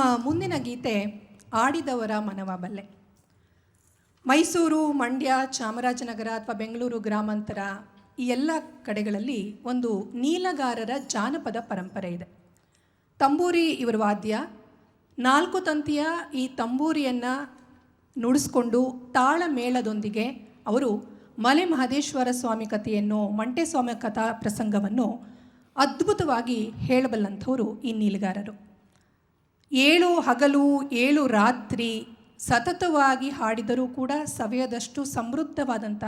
ನಮ್ಮ ಮುಂದಿನ ಗೀತೆ ಆಡಿದವರ ಮನವ ಬಲ್ಲೆ. ಮೈಸೂರು, ಮಂಡ್ಯ, ಚಾಮರಾಜನಗರ ಅಥವಾ ಬೆಂಗಳೂರು ಗ್ರಾಮಾಂತರ ಈ ಎಲ್ಲ ಕಡೆಗಳಲ್ಲಿ ಒಂದು ನೀಲಗಾರರ ಜಾನಪದ ಪರಂಪರೆ ಇದೆ. ತಂಬೂರಿ ಇವರ ವಾದ್ಯ, ನಾಲ್ಕು ತಂತಿಯ ಈ ತಂಬೂರಿಯನ್ನು ನುಡಿಸ್ಕೊಂಡು ತಾಳ ಮೇಳದೊಂದಿಗೆ ಅವರು ಮಲೆ ಮಹದೇಶ್ವರ ಸ್ವಾಮಿ ಕಥೆಯನ್ನು ಮಂಟೆ ಸ್ವಾಮಿ ಕಥಾ ಪ್ರಸಂಗವನ್ನು ಅದ್ಭುತವಾಗಿ ಹೇಳಬಲ್ಲಂಥವರು ಈ ನೀಲಗಾರರು. ಏಳು ಹಗಲು, ಏಳು ರಾತ್ರಿ ಸತತವಾಗಿ ಹಾಡಿದರೂ ಕೂಡ ಸವೆಯದಷ್ಟು ಸಮೃದ್ಧವಾದಂಥ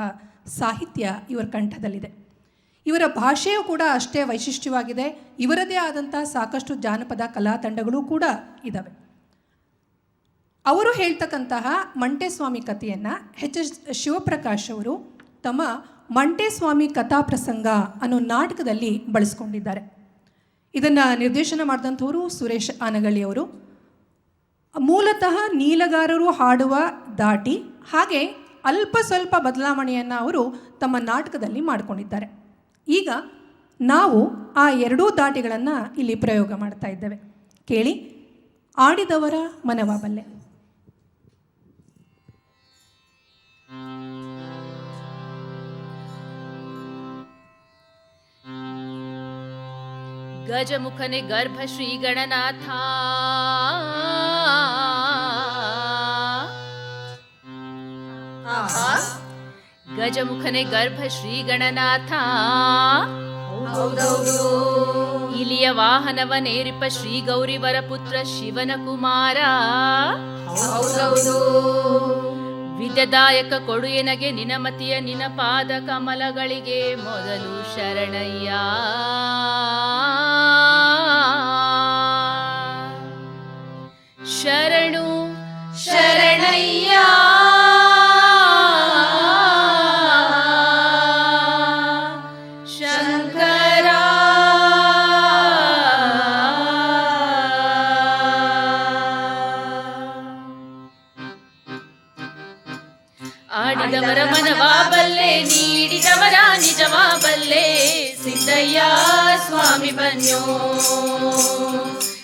ಸಾಹಿತ್ಯ ಇವರ ಕಂಠದಲ್ಲಿದೆ. ಇವರ ಭಾಷೆಯೂ ಕೂಡ ಅಷ್ಟೇ ವೈಶಿಷ್ಟ್ಯವಾಗಿದೆ. ಇವರದೇ ಆದಂಥ ಸಾಕಷ್ಟು ಜಾನಪದ ಕಲಾ ತಂಡಗಳು ಕೂಡ ಇದ್ದಾವೆ ಅವರು ಹೇಳ್ತಕ್ಕಂತಹ ಮಂಟೆಸ್ವಾಮಿ ಕಥೆಯನ್ನು ಎಚ್ ಎಸ್ ಶಿವಪ್ರಕಾಶ್ ಅವರು ತಮ್ಮ ಮಂಟೆಸ್ವಾಮಿ ಕಥಾ ಪ್ರಸಂಗ ಅನ್ನೋ ನಾಟಕದಲ್ಲಿ ಬಳಸ್ಕೊಂಡಿದ್ದಾರೆ. ಇದನ್ನು ನಿರ್ದೇಶನ ಮಾಡಿದಂಥವರು ಸುರೇಶ್ ಆನಗಳ್ಳಿ ಅವರು. ಮೂಲತಃ ನೀಲಗಾರರು ಹಾಡುವ ದಾಟಿ, ಹಾಗೆ ಅಲ್ಪ ಸ್ವಲ್ಪ ಬದಲಾವಣೆಯನ್ನು ಅವರು ತಮ್ಮ ನಾಟಕದಲ್ಲಿ ಮಾಡಿಕೊಂಡಿದ್ದಾರೆ. ಈಗ ನಾವು ಆ ಎರಡೂ ದಾಟಿಗಳನ್ನು ಇಲ್ಲಿ ಪ್ರಯೋಗ ಮಾಡ್ತಾ ಇದ್ದೇವೆ. ಕೇಳಿ, ಆಡಿದವರ ಮನವ ಗಜಮುಖನೆ ಗರ್ಭ ಶ್ರೀ ಗಣನಾಥ ಗಜಮುಖನೆ ಗರ್ಭ ಶ್ರೀ ಗಣನಾಥ ಇಲಿಯ ವಾಹನವನೇರಿಪ ಶ್ರೀ ಗೌರಿವರ ಪುತ್ರ ಶಿವನ ಕುಮಾರ ವಿಧದಾಯಕ ಕೊಡು ಎನಗೆ ನಿನಮತಿಯ ನಿನ ಪಾದ ಕಮಲಗಳಿಗೆ ಮೊದಲು ಶರಣಯ್ಯ. ಶರಣು ಶರಣಯ್ಯ ಶಂಕರ ಆಡಿದವರ ಮನವ ಬಲ್ಲೆ ನೀಡಿದವರ ನಿಜವ ಬಲ್ಲೆ ಸಿದ್ದಯ್ಯ ಸ್ವಾಮಿ ಬನ್ಯೋ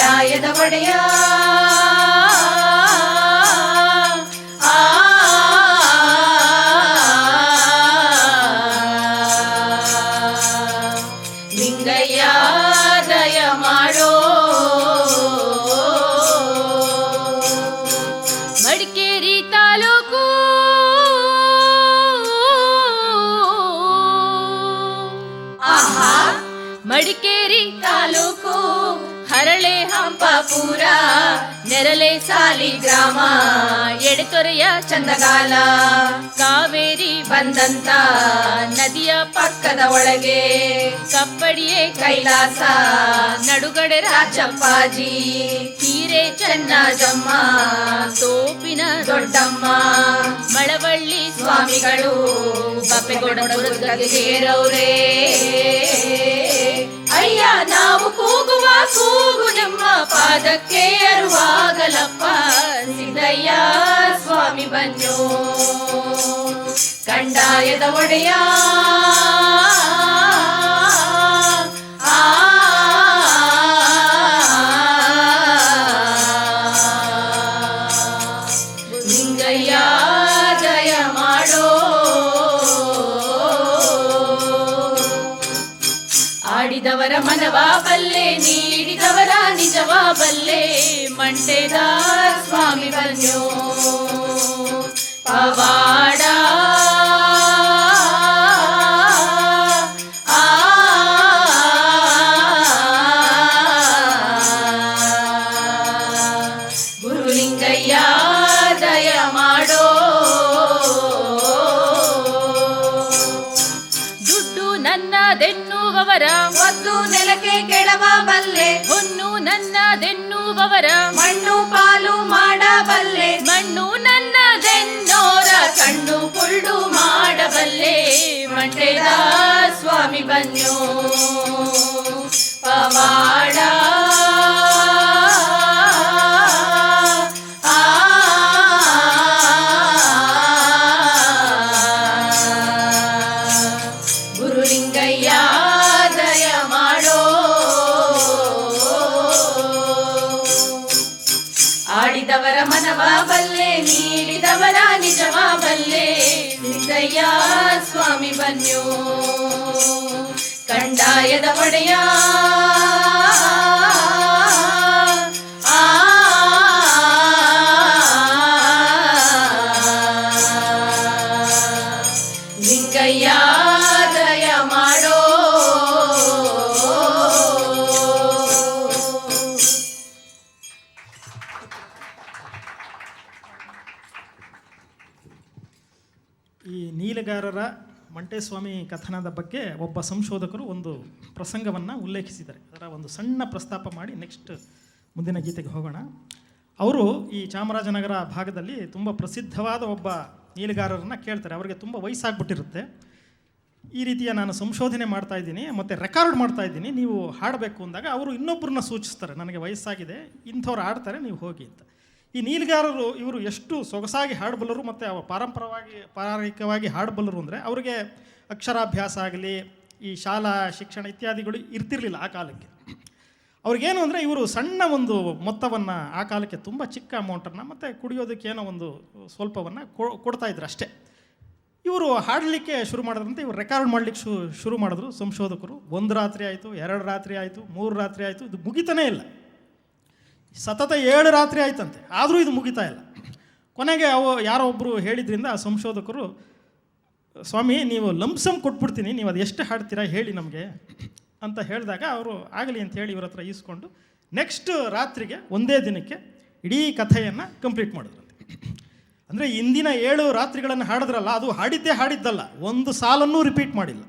ಒಡೆಯ ಆ, ಲಿಂಗಯ್ಯ ದಯ ಮಾಡೋ ಮಡಿಕೇರಿ ಆಹಾ ಮಡಿಕೇರಿ ತಾಲೂಕು ಹರಳೆ ಹಂಪಾಪುರ ನೆರಳೆ ಸಾಲಿ ಗ್ರಾಮ, ಎಡೆತೊರೆಯ ಚಂದಗಾಲ, ಕಾವೇರಿ ಬಂದಂತ ನದಿಯ ಪಕ್ಕದ ಒಳಗೆ ಕಪ್ಪಡಿಯೇ ಕೈಲಾಸ, ನಡುಗಡೆ ರಾಜಪ್ಪಾಜಿ, ಹೀರೆ ಚೆನ್ನಜಮ್ಮ, ಸೋಪಿನ ದೊಡ್ಡಮ್ಮ, ಮಳವಳ್ಳಿ ಸ್ವಾಮಿಗಳು ಬಪ್ಪೆಗೊಡರೌರೇ ಅಯ್ಯ ನಾವು ಕೂಗುವ ಕೂಗು ನಿಮ್ಮ ಪಾದಕ್ಕೆ ಅರುವಾಗಲಪ್ಪ. ಸಿದ್ದಯ್ಯ ಸ್ವಾಮಿ ಬನ್ಯೋ ಕಂಡಾಯದ ಒಡೆಯ. ಆಡಿದವರ ಮನವ ಬಲ್ಲೆ ನೀಡಿದವರ ನಿಜವ ಬಲ್ಲೆ ಮಂಟೆದ ಸ್ವಾಮಿ ಬನ್ಯೋ ಪವಾಡ ಬಲ್ಲವರ ಒಂದು ನೆಲಕ್ಕೆ ಕೆಡವ ಬಲ್ಲೆ. ಹೊನ್ನು ನನ್ನದೆನ್ನುವವರ ಮಣ್ಣು ಪಾಲು ಮಾಡಬಲ್ಲೆ. ಮಣ್ಣು ನನ್ನ ನನ್ನದೆನ್ನೋರ ಕಣ್ಣು ಕುಳ್ಳು ಮಾಡಬಲ್ಲೆ. ಮಂಟೆದ ಸ್ವಾಮಿ ಬನ್ನೋ ಪವಾಡ ನೀಡಿದವರ ನಿಜವ ಬಲ್ಲೆ ಸಿದ್ದಯ್ಯ ಸ್ವಾಮಿ ಬನ್ಯೋ. ಕಂಡಾಯದ ಒಡೆಯ ಈ ನೀಲಗಾರರ ಮಂಟೇಸ್ವಾಮಿ ಕಥನದ ಬಗ್ಗೆ ಒಬ್ಬ ಸಂಶೋಧಕರು ಒಂದು ಪ್ರಸಂಗವನ್ನು ಉಲ್ಲೇಖಿಸಿದ್ದಾರೆ. ಅದರ ಒಂದು ಸಣ್ಣ ಪ್ರಸ್ತಾಪ ಮಾಡಿ ನೆಕ್ಸ್ಟ್ ಮುಂದಿನ ಗೀತೆಗೆ ಹೋಗೋಣ. ಅವರು ಈ ಚಾಮರಾಜನಗರ ಭಾಗದಲ್ಲಿ ತುಂಬ ಪ್ರಸಿದ್ಧವಾದ ಒಬ್ಬ ನೀಲಗಾರರನ್ನು ಕೇಳ್ತಾರೆ. ಅವರಿಗೆ ತುಂಬ ವಯಸ್ಸಾಗ್ಬಿಟ್ಟಿರುತ್ತೆ. ಈ ರೀತಿಯ ನಾನು ಸಂಶೋಧನೆ ಮಾಡ್ತಾ ಇದ್ದೀನಿ, ಮತ್ತು ರೆಕಾರ್ಡ್ ಮಾಡ್ತಾ ಇದ್ದೀನಿ. ನೀವು ಹಾಡಬೇಕು ಅಂದಾಗ ಅವರು ಇನ್ನೊಬ್ಬರನ್ನ ಸೂಚಿಸ್ತಾರೆ. ನನಗೆ ವಯಸ್ಸಾಗಿದೆ, ಇಂಥವ್ರು ಆಡ್ತಾರೆ ನೀವು ಹೋಗಿ ಅಂತ. ಈ ನೀಲ್ಗಾರರು ಇವರು ಎಷ್ಟು ಸೊಗಸಾಗಿ ಹಾಡಬಲ್ಲರು ಮತ್ತು ಅವ ಪಾರಂಪರವಾಗಿ, ಪಾರಂಪರಿಕವಾಗಿ ಹಾಡಬಲ್ಲರು ಅಂದರೆ ಅವರಿಗೆ ಅಕ್ಷರಾಭ್ಯಾಸ ಆಗಲಿ, ಈ ಶಾಲಾ ಶಿಕ್ಷಣ ಇತ್ಯಾದಿಗಳು ಇರ್ತಿರ್ಲಿಲ್ಲ ಆ ಕಾಲಕ್ಕೆ. ಅವ್ರಿಗೇನು ಅಂದರೆ ಇವರು ಸಣ್ಣ ಒಂದು ಮೊತ್ತವನ್ನು ಆ ಕಾಲಕ್ಕೆ ತುಂಬ ಚಿಕ್ಕ ಅಮೌಂಟನ್ನು ಮತ್ತು ಕುಡಿಯೋದಕ್ಕೇನೋ ಒಂದು ಸ್ವಲ್ಪವನ್ನು ಕೊಡ್ತಾ ಇದ್ರು ಅಷ್ಟೇ. ಇವರು ಹಾಡಲಿಕ್ಕೆ ಶುರು ಮಾಡಿದ್ರಂತೆ, ಇವರು ರೆಕಾರ್ಡ್ ಮಾಡಲಿಕ್ಕೆ ಶು, ಶುರು ಮಾಡಿದ್ರು. ಸಂಶೋಧಕರು, ಒಂದು ರಾತ್ರಿ ಆಯಿತು, ಎರಡು ರಾತ್ರಿ ಆಯಿತು, ಮೂರು ರಾತ್ರಿ ಆಯಿತು, ಇದು ಮುಗಿತಾನೇ ಇಲ್ಲ. ಸತತ ಏಳು ರಾತ್ರಿ ಆಯ್ತಂತೆ. ಆದರೂ ಇದು ಮುಗಿತಾ ಇಲ್ಲ. ಕೊನೆಗೆ ಅವು ಯಾರೋ ಒಬ್ಬರು ಹೇಳಿದ್ರಿಂದ ಆ ಸಂಶೋಧಕರು, ಸ್ವಾಮಿ, ನೀವು ಲಂಪ್ಸಮ್ ಕೊಟ್ಬಿಡ್ತೀನಿ, ನೀವು ಅದು ಎಷ್ಟು ಹಾಡ್ತೀರಾ ಹೇಳಿ ನಮಗೆ, ಅಂತ ಹೇಳಿದಾಗ ಅವರು ಆಗಲಿ ಅಂತ ಹೇಳಿ ಇವ್ರ ಹತ್ರ ಈಸ್ಕೊಂಡು ನೆಕ್ಸ್ಟ್ ರಾತ್ರಿಗೆ ಒಂದೇ ದಿನಕ್ಕೆ ಇಡೀ ಕಥೆಯನ್ನು ಕಂಪ್ಲೀಟ್ ಮಾಡಿದ್ರಂತೆ ಅಂದರೆ ಇಂದಿನ ಏಳು ರಾತ್ರಿಗಳನ್ನು ಹಾಡಿದ್ರಲ್ಲ, ಅದು ಹಾಡಿದ್ದೇ ಹಾಡಿದ್ದಲ್ಲ, ಒಂದು ಸಾಲನ್ನೂ ರಿಪೀಟ್ ಮಾಡಿಲ್ಲ.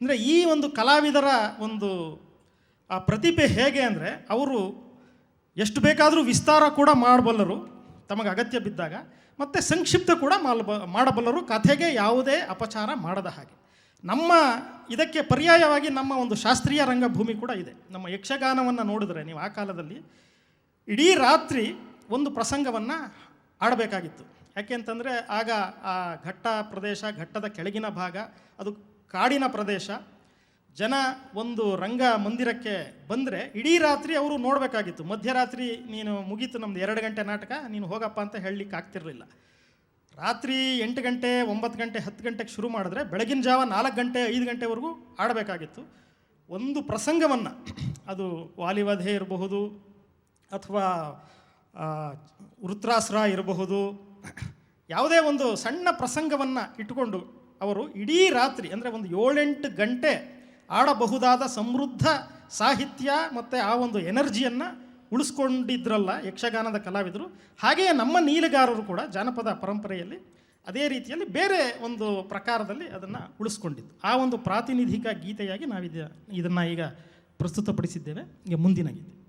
ಅಂದರೆ ಈ ಒಂದು ಕಲಾವಿದರ ಒಂದು, ಆ ಪ್ರತಿಭೆ ಹೇಗೆ ಅಂದರೆ, ಅವರು ಎಷ್ಟು ಬೇಕಾದರೂ ವಿಸ್ತಾರ ಕೂಡ ಮಾಡಬಲ್ಲರು, ತಮಗೆ ಅಗತ್ಯ ಬಿದ್ದಾಗ, ಮತ್ತು ಸಂಕ್ಷಿಪ್ತ ಕೂಡ ಮಾಡಬ, ಮಾಡಬಲ್ಲರು, ಕಥೆಗೆ ಯಾವುದೇ ಅಪಚಾರ ಮಾಡದ ಹಾಗೆ. ನಮ್ಮ ಇದಕ್ಕೆ ಪರ್ಯಾಯವಾಗಿ ನಮ್ಮ ಒಂದು ಶಾಸ್ತ್ರೀಯ ರಂಗಭೂಮಿ ಕೂಡ ಇದೆ. ನಮ್ಮ ಯಕ್ಷಗಾನವನ್ನು ನೋಡಿದ್ರೆ ನೀವು ಆ ಕಾಲದಲ್ಲಿ ಇಡೀ ರಾತ್ರಿ ಒಂದು ಪ್ರಸಂಗವನ್ನು ಆಡಬೇಕಾಗಿತ್ತು ಯಾಕೆಂತಂದರೆ ಆಗ ಆ ಘಟ್ಟ ಪ್ರದೇಶ, ಘಟ್ಟದ ಕೆಳಗಿನ ಭಾಗ, ಅದು ಕಾಡಿನ ಪ್ರದೇಶ ಜನ ಒಂದು ರಂಗ ಮಂದಿರಕ್ಕೆ ಬಂದರೆ ಇಡೀ ರಾತ್ರಿ ಅವರು ನೋಡಬೇಕಾಗಿತ್ತು. ಮಧ್ಯರಾತ್ರಿ ನೀನು ಮುಗೀತು ನಮ್ದು ಎರಡು ಗಂಟೆ ನಾಟಕ, ನೀನು ಹೋಗಪ್ಪ ಅಂತ ಹೇಳಲಿಕ್ಕೆ ಆಗ್ತಿರಲಿಲ್ಲ. ರಾತ್ರಿ ಎಂಟು ಗಂಟೆ, ಒಂಬತ್ತು ಗಂಟೆ, ಹತ್ತು ಗಂಟೆಗೆ ಶುರು ಮಾಡಿದ್ರೆ ಬೆಳಗಿನ ಜಾವ ನಾಲ್ಕು ಗಂಟೆ, ಐದು ಗಂಟೆವರೆಗೂ ಆಡಬೇಕಾಗಿತ್ತು. ಒಂದು ಪ್ರಸಂಗವನ್ನು, ಅದು ವಾಲಿವಧೆ ಇರಬಹುದು ಅಥವಾ ವೃತ್ರಾಸ್ರ ಇರಬಹುದು, ಯಾವುದೇ ಒಂದು ಸಣ್ಣ ಪ್ರಸಂಗವನ್ನು ಇಟ್ಟುಕೊಂಡು ಅವರು ಇಡೀ ರಾತ್ರಿ, ಅಂದರೆ ಒಂದು ಏಳೆಂಟು ಗಂಟೆ ಆಡಬಹುದಾದ ಸಮೃದ್ಧ ಸಾಹಿತ್ಯ ಮತ್ತು ಆ ಒಂದು ಎನರ್ಜಿಯನ್ನು ಉಳಿಸ್ಕೊಂಡಿದ್ರಲ್ಲ ಯಕ್ಷಗಾನದ ಕಲಾವಿದರು, ಹಾಗೆಯೇ ನಮ್ಮ ನೀಲಗಾರರು ಕೂಡ ಜಾನಪದ ಪರಂಪರೆಯಲ್ಲಿ ಅದೇ ರೀತಿಯಲ್ಲಿ ಬೇರೆ ಒಂದು ಪ್ರಕಾರದಲ್ಲಿ ಅದನ್ನು ಉಳಿಸ್ಕೊಂಡಿದ್ದು. ಆ ಒಂದು ಪ್ರಾತಿನಿಧಿಕ ಗೀತೆಯಾಗಿ ನಾವಿದ ಇದನ್ನು ಈಗ ಪ್ರಸ್ತುತಪಡಿಸಿದ್ದೇವೆ. ಈಗ ಮುಂದಿನ ಗೀತೆ.